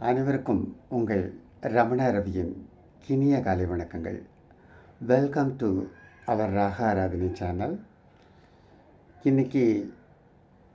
அனைவருக்கும் உங்கள் ரமண ரவியின் கினிய காலை வணக்கங்கள். வெல்கம் டு அவர் ராக ஆராதனை சேனல் இன்றைக்கி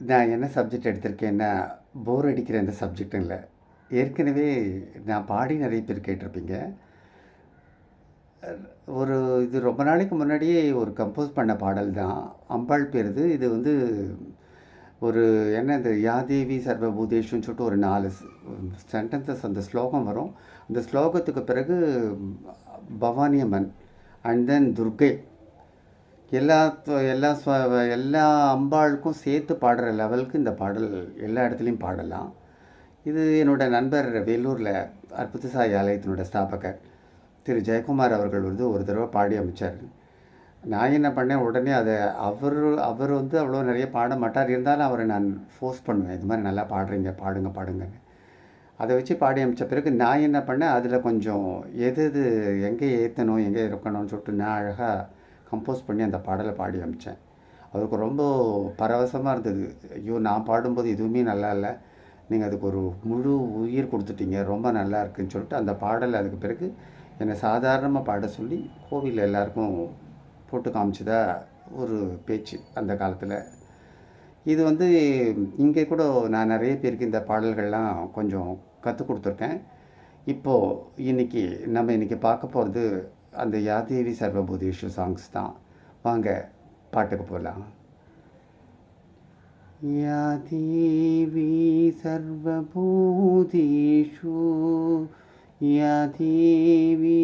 நான் என்ன சப்ஜெக்ட் எடுத்திருக்கேன்னா போர் அடிக்கிற இந்த சப்ஜெக்டும் இல்லை ஏற்கனவே நான் பாடி நிறைய பேர் கேட்டிருப்பீங்க. ஒரு இது ரொம்ப நாளைக்கு முன்னாடியே ஒரு கம்போஸ் பண்ண பாடல் தான். அம்பாள் பேருது. இது வந்து ஒரு என்ன இந்த யாதேவி சர்வபூதேஷுன்னு சொல்லிட்டு ஒரு நாலு சென்டென்சஸ் அந்த ஸ்லோகம் வரும். அந்த ஸ்லோகத்துக்கு பிறகு பவானி அம்மன் அண்ட் தென் துர்கை. எல்லா எல்லா எல்லா அம்பாளுக்கும் சேர்த்து பாடுற லெவலுக்கு இந்த பாடல் எல்லா இடத்துலையும் பாடலாம். இது என்னோடய நண்பர் வேலூரில் அற்புத சாய் ஆலயத்தினோட ஸ்தாபகர். திரு ஜெயக்குமார் அவர்கள் வந்து ஒரு தடவை பாடி அமைச்சார். நான் என்ன பண்ணேன் உடனே அதை அவர் அவர் வந்து அவ்வளோ நிறைய பாட மாட்டார். இருந்தாலும் அவரை நான் ஃபோர்ஸ் பண்ணுவேன். இது மாதிரி நல்லா பாடுறீங்க பாடுங்க பாடுங்கன்னு. அதை வச்சு பாடி அமைச்ச பிறகு நான் என்ன பண்ணேன் அதில் கொஞ்சம் எது எது எங்கே ஏற்றணும் எங்கே இருக்கணும்னு சொல்லிட்டு நான் அழகாக கம்போஸ் பண்ணி அந்த பாடலை பாடி அமைச்சேன். அவருக்கு ரொம்ப பரவசமாக இருந்தது. ஐயோ நான் பாடும்போது எதுவுமே நல்லா இல்லை. நீங்கள் அதுக்கு ஒரு முழு உயிர் கொடுத்துட்டீங்க ரொம்ப நல்லா இருக்குன்னு சொல்லிட்டு அந்த பாடலை அதுக்கு பிறகு என்னை சாதாரணமாக பாட சொல்லி கோவிலில் எல்லாருக்கும் போட்டு காமிச்சதா ஒரு பேச்சு அந்த காலத்தில் இது வந்து இங்கே கூட நான் நிறைய பேருக்கு இந்த பாடல்கள்லாம் கொஞ்சம் கற்றுக் கொடுத்துருக்கேன் இப்போது இன்னைக்கு நம்ம இன்னைக்கு பார்க்க போகிறது அந்த யாதேவி சர்வபூதேஷு சாங்ஸ் தான் வாங்க பாட்டுக்கு போகலாம் या देवी सर्वभूतेषु या देवी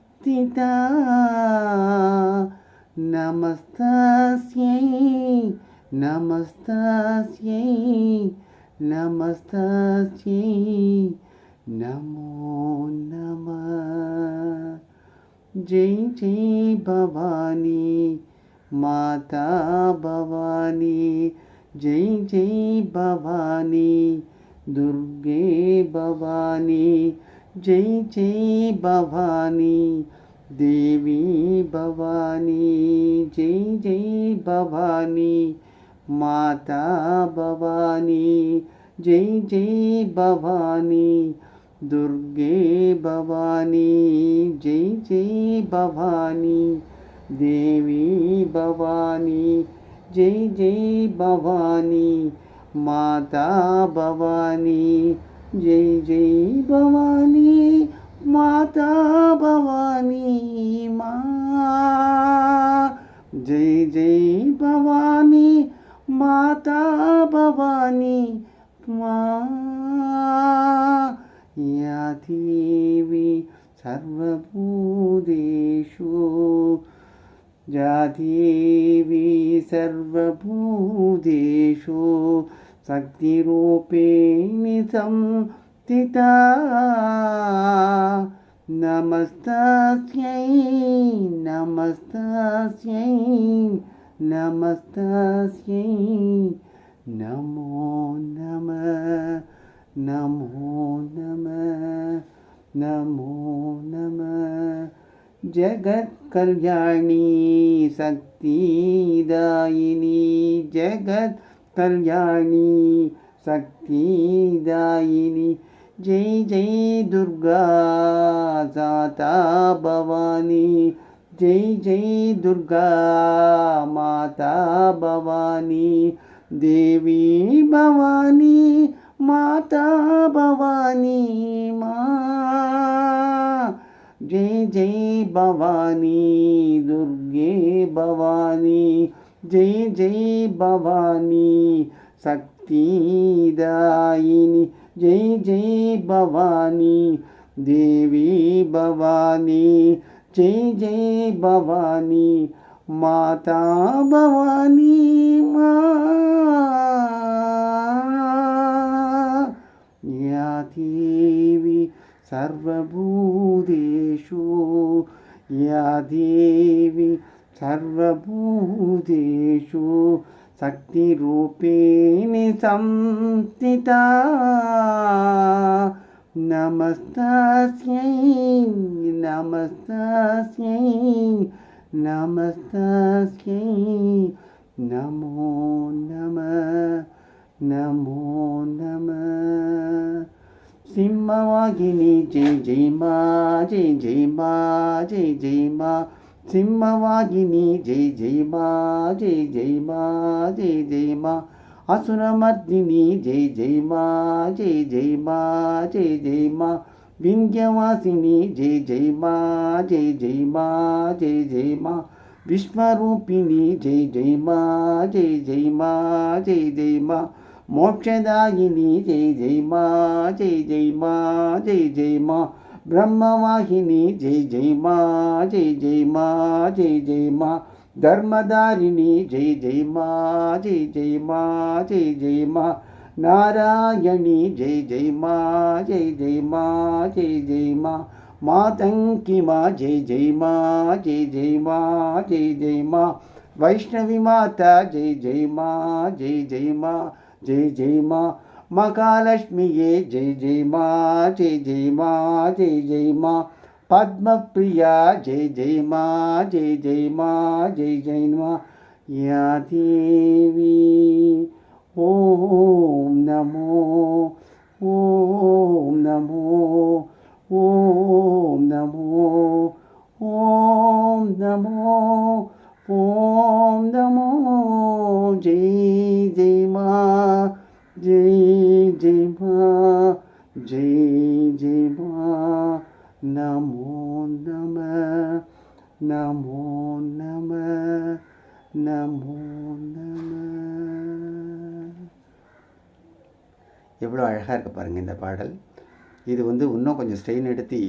స్థిత నమస్తాస్యై నమస్తాస్యై నమస్తాస్యై. నమో నమ. జై జై భవానీ మాతా భవానీ. జై జై భవానీ దుర్గే భవానీ. జై జై భవానీ దేవి భవానీ జై జై భవానీ మాతా భవానీ జై జై భవానీ దుర్గే భవానీ జై జై భవానీ దేవి భవానీ జై జై భవానీ మాతా భవానీ जय जय भवानी, माता भवानी, माँ। जय जय भवानी, माता भवानी, माँ। या देवी सर्वभूतेषु, या देवी सर्वभूतेषु शक्तिरूपेण संस्थिता नमस्तस्यै नमस्तस्यै नमस्तस्यै। नमो नमः नमो नमः नमो नमः। जगत्कल्याणी शक्तिदायिनी जगत्कल्याणी సఖీదాయిని. జై జై దుర్గా సాతా భవానీ. జై జై దుర్గా మాతా భవానీ. దేవీ భవాని మాతా భవానీ మా. జై జై భవాని దుర్గే భవాని. జై జై భవాని సక్ శక్తిదాయిని జై జై భవానీ దేవి భవానీ జై జై భవానీ మాతా భవానీ మా దేవి సర్వభూతేషు యా దేవి సర్వభూతేషు शक्तिरूपिणि संस्थिता नमस्तास्यै नमस्तास्यै नमस्तास्यै नमो नमः नमो नमः सिंहवागिनी जय जय मा जय जय मा जय जय मा సింహవాగిని జై జై మా జై జై మా జై జై మా అసురమర్దిని జై జై మా జై జై మా జై జై మా వింధ్యవాసిని జై జై మా జై జై మా జై జై మా విశ్వరూపిణి జై జై మా జై జై మా జై జై మా మోక్షదాయిని జై జై మా జై జై మా జై జై మా బ్రహ్మవాహిని జై జై మా జై జై మా జై జై మా ధర్మదారిణి జై జై మా జై జై మా జై జై మా నారాయణి జై జై మా జై జై మా జై జై మా మాతంకి మా జై జై మా జై జై మా జై జై మా వైష్ణవి మాత జై జై మా జై జై మా జై జై మా महालक्ष्मी जय जय मा, जय जय मा, जय जय मा। पद्म प्रिया जय जय मा, जय जय मा, जय जय मा। या देवी ओ नमो ओ नमो ओ नमो ओ नमो, ओम नमो। जय जय मा, जय ஜெய் மா ஜெய் ஜெய் மா நமோ நம நமோ நம நமோ நம. எவ்வளோ அழகாக இருக்குது பாருங்கள் இந்த பாடல். இது வந்து இன்னும் கொஞ்சம் ஸ்ட்ரெயின் எடுத்து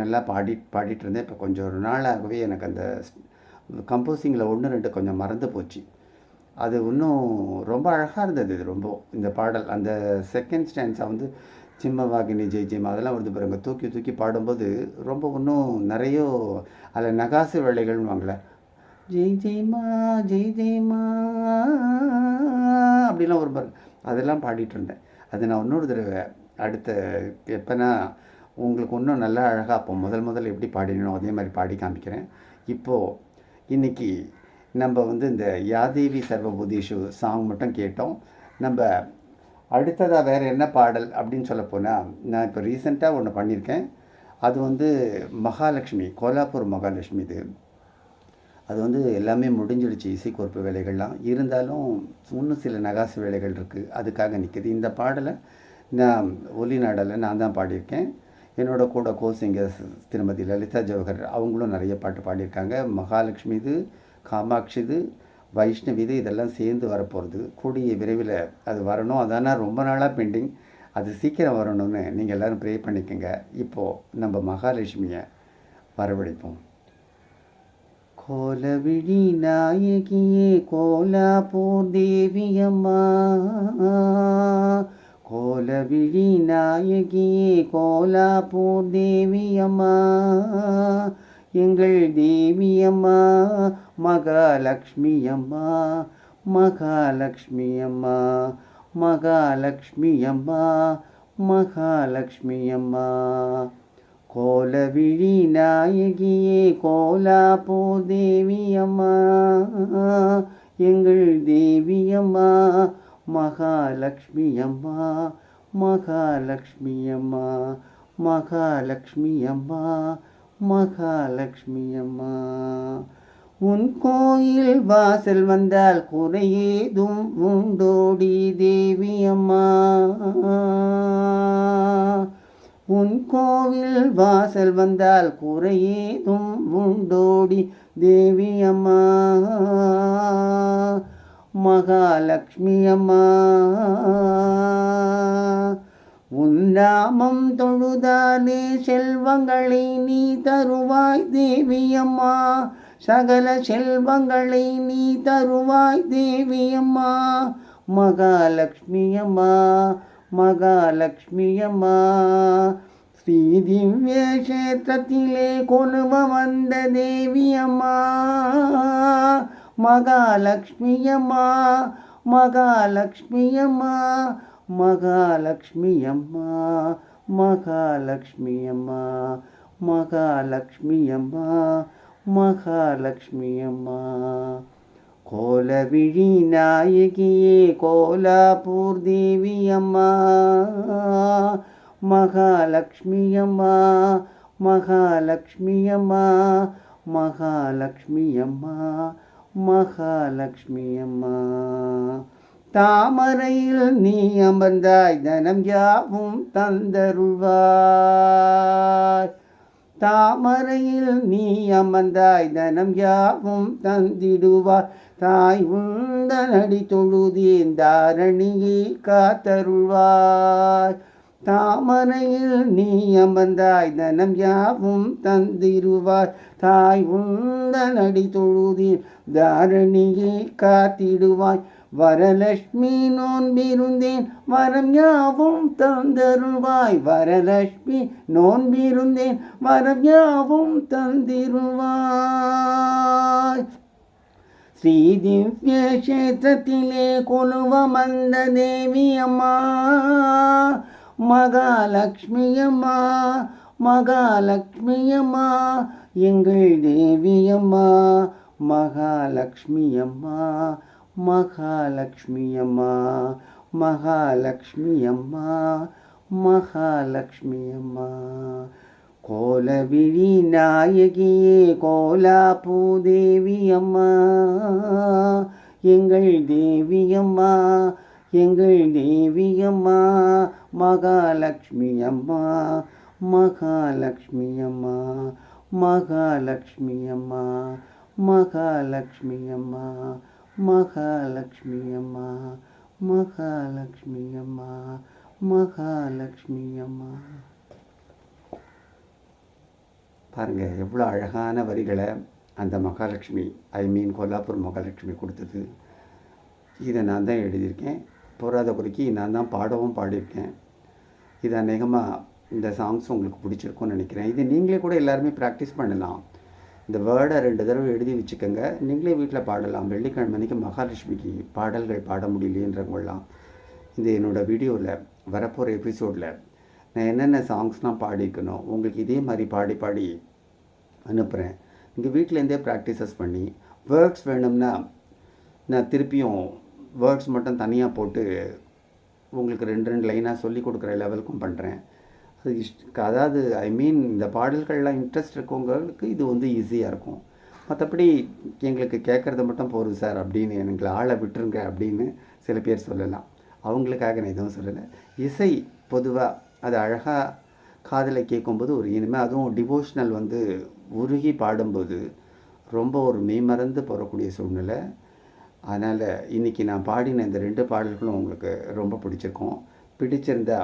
நல்லா பாடி பாடிட்டு இருந்தேன். இப்போ கொஞ்சம் ஒரு நாளாகவே எனக்கு அந்த கம்போசிங்கில் ஒன்று ரெண்டு கொஞ்சம் மறந்து போச்சு. அது இன்னும் ரொம்ப அழகாக இருந்தது இது ரொம்ப. இந்த பாடல் அந்த செகண்ட் ஸ்டான்ஸாக வந்து சிம்மவாகினி ஜெய் ஜெயம் அதெல்லாம் வருது பாருங்க. தூக்கி தூக்கி பாடும்போது ரொம்ப இன்னும் நிறைய அதில் நகாசு வேலைகள்னு வாங்கல. ஜெய் ஜெய்மா ஜெய் ஜெய்மா அப்படிலாம் ஒரு பாருங்க. அதெல்லாம் பாடிட்டு இருந்தேன். அது நான் இன்னொரு தடவை அடுத்த எப்போனா உங்களுக்கு இன்னும் நல்லா அழகாக அப்போ முதல் முதல் எப்படி பாடினோ அதே மாதிரி பாடி காமிக்கிறேன். இப்போது இன்றைக்கி நம்ம வந்து இந்த யாதேவி சர்வபூதீஷு சாங் மட்டும் கேட்டோம். நம்ம அடுத்ததாக வேறு என்ன பாடல் அப்படின்னு சொல்ல போனால் நான் இப்போ ரீசெண்டாக ஒன்று பண்ணியிருக்கேன் அது வந்து மகாலட்சுமி கோலாப்பூர் மகாலட்சுமி இது. அது வந்து எல்லாமே முடிஞ்சிடுச்சு இசைக்கோர்ப்பு வேலைகள்லாம். இருந்தாலும் இன்னும் சில நகாசு வேலைகள் இருக்குது அதுக்காக நிற்கிது இந்த பாடலை நான் ஒலி நாடலில் நான் தான் பாடியிருக்கேன். என்னோட கூட கோசிங்க திருமதி லலிதா ஜவஹர் அவங்களும் நிறைய பாட்டு பாடியிருக்காங்க. மகாலட்சுமி இது காமாட்சி இது வைஷ்ணவி இது இதெல்லாம் சேர்ந்து வரப்போகிறது கூடிய விரைவில் அது வரணும். அதானா ரொம்ப நாளாக பெண்டிங் அது சீக்கிரம் வரணும்னு நீங்கள் எல்லோரும் ப்ரே பண்ணிக்கோங்க. இப்போது நம்ம மகாலட்சுமியை வரவழைப்போம். கோலவிழி நாயகியே கோலாப்பூர் தேவியம்மா. கோலவிழி நாயகியே கோலாப்பூர் தேவியம்மா. எங்கள் தேவியம்மா மகாலக்ஷ்மி அம்மா மகாலக்ஷ்மி அம்மா மகாலக்ஷ்மி அம்மா மகாலக்ஷ்மி அம்மா. கோலவிழி நாயகியே கோலாப்போ தேவி அம்மா எங்கள் தேவி அம்மா மகாலக்ஷ்மி அம்மா மகாலக்ஷ்மி அம்மா மகாலக்ஷ்மி அம்மா மகாலக்ஷ்மி அம்மா. உன் கோயில் வாசல் வந்தால் குறையேதும் உண்டோடி தேவி அம்மா. உன் கோவில் வாசல் வந்தால் குறையேதும் உண்டோடி தேவி அம்மா. மகாலட்சுமி அம்மா. உன்னாமம் தொழுதாலே செல்வங்களை நீ தருவாய் தேவியம்மா சகல செல்வங்களை நீ தருவாய் தேவியம்மா மகாலட்சுமியம்மா மகாலட்சுமியம்மா ஸ்ரீ திவ்ய கஷேத்திரத்திலே கொலுவ வந்த தேவியம்மா மகாலட்சுமியம்மா மகாலட்சுமியம்மா மகாலட்சுமியம்மா மகாலட்சுமியம்மா மகாலட்சுமியம்மா மகாலட்சுமியம்மா கோலவிழி நாயகியே கோலாப்பூர் தேவி அம்மா மகாலட்சுமியம்மா மகாலட்சுமியம்மா மகாலட்சுமியம்மா மகாலட்சுமியம்மா தாமரையில் நீ அமர்ந்தாய் தனம் யாவும் தந்தருள்வாய் தாமரையில் நீ அமர்ந்தாய் தனம் யாவும் தந்திடுவார். தாய் உந்தனடி தொழுதேன் தாரணியை காத்தருள்வாய். தாமரையில் நீ அமர்ந்தாய் தனம் யாவும் தந்திருவார் தாய் உந்தனடி தொழுதேன் தாரணியை காத்திடுவாய். வரலட்சுமி நோன்பிருந்தேன். வரம் யாவும் தந்தருள்வாய். வரலட்சுமி நோன்பிருந்தேன். வரம் யாவும் தந்திருவாய் ஸ்ரீ திவ்ய கஷேத்திரத்திலே கொலுவ மந்த தேவி அம்மா மகாலட்சுமி அம்மா மகாலட்சுமி அம்மா எங்கள் தேவி அம்மா மகாலட்சுமி அம்மா. மகாலட்சுமி அம்மா மகாலட்சுமி அம்மா மகாலட்சுமி அம்மா. கோலவிழி நாயகியே கோலாப்பூ தேவி அம்மா. எங்கள் தேவி அம்மா எங்கள் தேவி அம்மா மகாலட்சுமி அம்மா மகாலட்சுமி அம்மா மகாலட்சுமி அம்மா மகாலட்சுமி அம்மா. மகாலட்சுமி அம்மா மகாலட்சுமி அம்மா மகாலட்சுமி அம்மா. பாருங்கள் எவ்வளோ அழகான வரிகளை அந்த மகாலட்சுமி ஐ மீன் கொல்லாப்பூர் மகாலட்சுமி கொடுத்தது. இதை நான் தான் எழுதியிருக்கேன். போராத குறைக்கு நான் தான் பாடவும் பாடியிருக்கேன். இது அநேகமாக இந்த சாங்ஸ் உங்களுக்கு பிடிச்சிருக்கும்னு நினைக்கிறேன். இது நீங்களே கூட எல்லாருமே ப்ராக்டிஸ் பண்ணலாம். இந்த வேர்டை ரெண்டு தடவை எழுதி வச்சுக்கோங்க. நீங்களே வீட்டில் பாடலாம். வெள்ளிக்கிழமை அன்றைக்கி மகாலட்சுமிக்கு பாடல்கள் பாட முடியலையன்றவங்களாம் இது என்னோடய வீடியோவில் வரப்போகிற எபிசோடில் நான் என்னென்ன சாங்ஸ்லாம் பாடிக்கணும் உங்களுக்கு இதே மாதிரி பாடி பாடி அனுப்புகிறேன் இங்கே வீட்டிலேருந்தே ப்ராக்டிசஸ் பண்ணி வேர்ட்ஸ் வேணும்னா நான் திருப்பியும் வேர்ட்ஸ் மட்டும் தனியாக போட்டு உங்களுக்கு ரெண்டு ரெண்டு லைனாக சொல்லி கொடுக்குற லெவலுக்கும் பண்ணுறேன் அதாவது ஐ மீன் இந்த பாடல்கள்லாம் இன்ட்ரெஸ்ட் இருக்கவங்களுக்கு இது வந்து ஈஸியாக இருக்கும். மற்றபடி எங்களுக்கு கேட்குறது மட்டும் போதும் சார் அப்படின்னு எங்களை ஆளை விட்டுருங்க அப்படின்னு சில பேர் சொல்லலாம். அவங்களுக்காக நான் எதுவும் சொல்லலை. இசை பொதுவாக அது அழகாக காதில் கேட்கும்போது ஒரு இனிமே அதுவும் டிவோஷனல் வந்து உருகி பாடும்போது ரொம்ப ஒரு மெய்மறந்து போகக்கூடிய சூழ்நிலை. அதனால் இன்றைக்கி நான் பாடின இந்த ரெண்டு பாடல்களும் உங்களுக்கு ரொம்ப பிடிச்சிருக்கும். பிடிச்சிருந்தா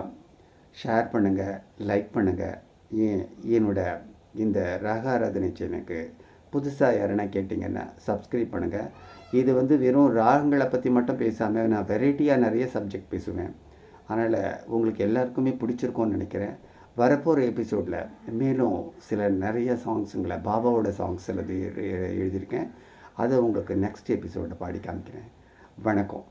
ஷேர் பண்ணுங்கள் லைக் பண்ணுங்கள் ஏன் என்னோட இந்த ராகாராதனை சேனலுக்கு புதுசாக யாருன்னா கேட்டிங்கன்னா சப்ஸ்கிரைப் பண்ணுங்கள் இது வந்து வெறும் ராகங்களை பற்றி மட்டும் பேசாமல் நான் வெரைட்டியாக நிறைய சப்ஜெக்ட் பேசுவேன். அதனால் உங்களுக்கு எல்லாருக்குமே பிடிச்சிருக்கோன்னு நினைக்கிறேன். வரப்போகிற எபிசோடில் மேலும் சில நிறைய சாங்ஸுங்களை பாபாவோட சாங்ஸ் சிலது எழுதியிருக்கேன். அதை உங்களுக்கு நெக்ஸ்ட் எபிசோடில் பாடி காமிக்கிறேன். வணக்கம்.